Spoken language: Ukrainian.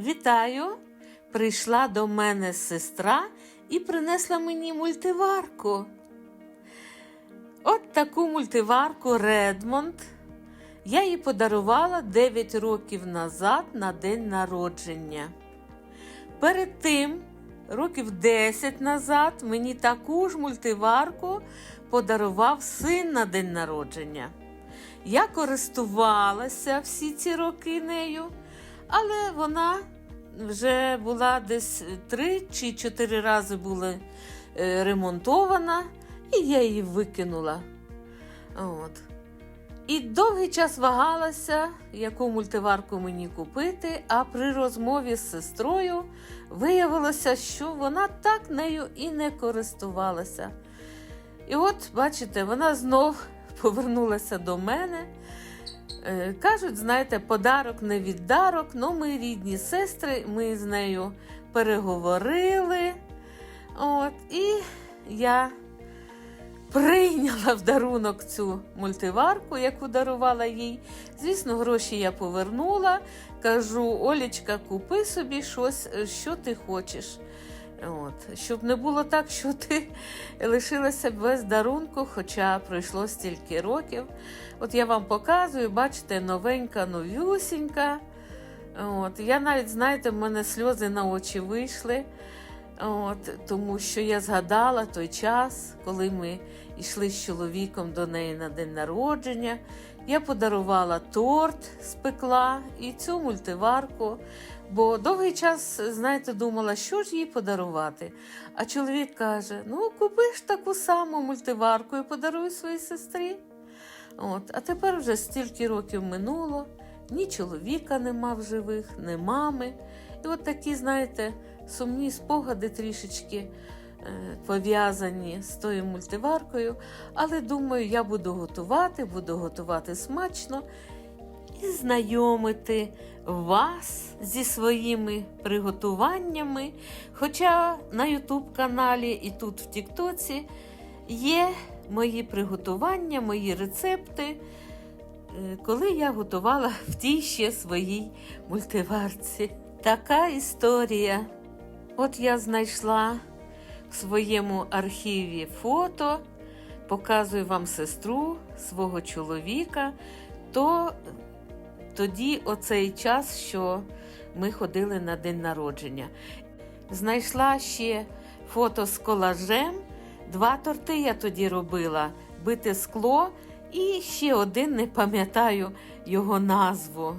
Вітаю! Прийшла до мене сестра і принесла мені мультиварку. От таку мультиварку Редмонд. Я їй подарувала 9 років назад на день народження. Перед тим, років 10 назад, мені таку ж мультиварку подарував син на день народження. Я користувалася всі ці роки нею, але вона вже була десь три чи чотири рази була е, ремонтована, і я її викинула. От. І довгий час вагалася, яку мультиварку мені купити, а при розмові з сестрою виявилося, що вона так нею і не користувалася. І от, бачите, вона знов повернулася до мене. Е, Кажуть, знаєте, подарок не віддарок, ну ми рідні сестри, ми з нею переговорили. От, і я прийняла в дарунок цю мультиварку, яку дарувала їй. Звісно, гроші я повернула. Кажу, Олічка, купи собі щось, е, що ти хочеш. От. Щоб не було так, що ти лишилася без дарунку, хоча пройшло стільки років. От я вам показую, бачите, новенька, новюсінька. От. Я навіть, знаєте, в мене сльози на очі вийшли. От, тому що я згадала той час, коли ми йшли з чоловіком до неї на день народження. Я подарувала торт, спекла і цю мультиварку. Бо довгий час, знаєте, думала, що ж їй подарувати. А чоловік каже: ну, купи ж таку саму мультиварку і подаруй своїй сестрі. От, а тепер вже стільки років минуло, ні чоловіка нема в живих, ні мами. І от такі, знаєте, сумні спогади трішечки е, пов'язані з тою мультиваркою. Але думаю, я буду готувати, буду готувати смачно і знайомити вас зі своїми приготуваннями. Хоча на Ютуб каналі і тут в Тіктоці є мої приготування, мої рецепти, е, коли я готувала в тій ще своїй мультиварці. Така історія. От я знайшла в своєму архіві фото, показую вам сестру свого чоловіка, то тоді оцей час, що ми ходили на день народження. Знайшла ще фото з колажем. Два торти я тоді робила: бите скло, і ще один не пам'ятаю його назву.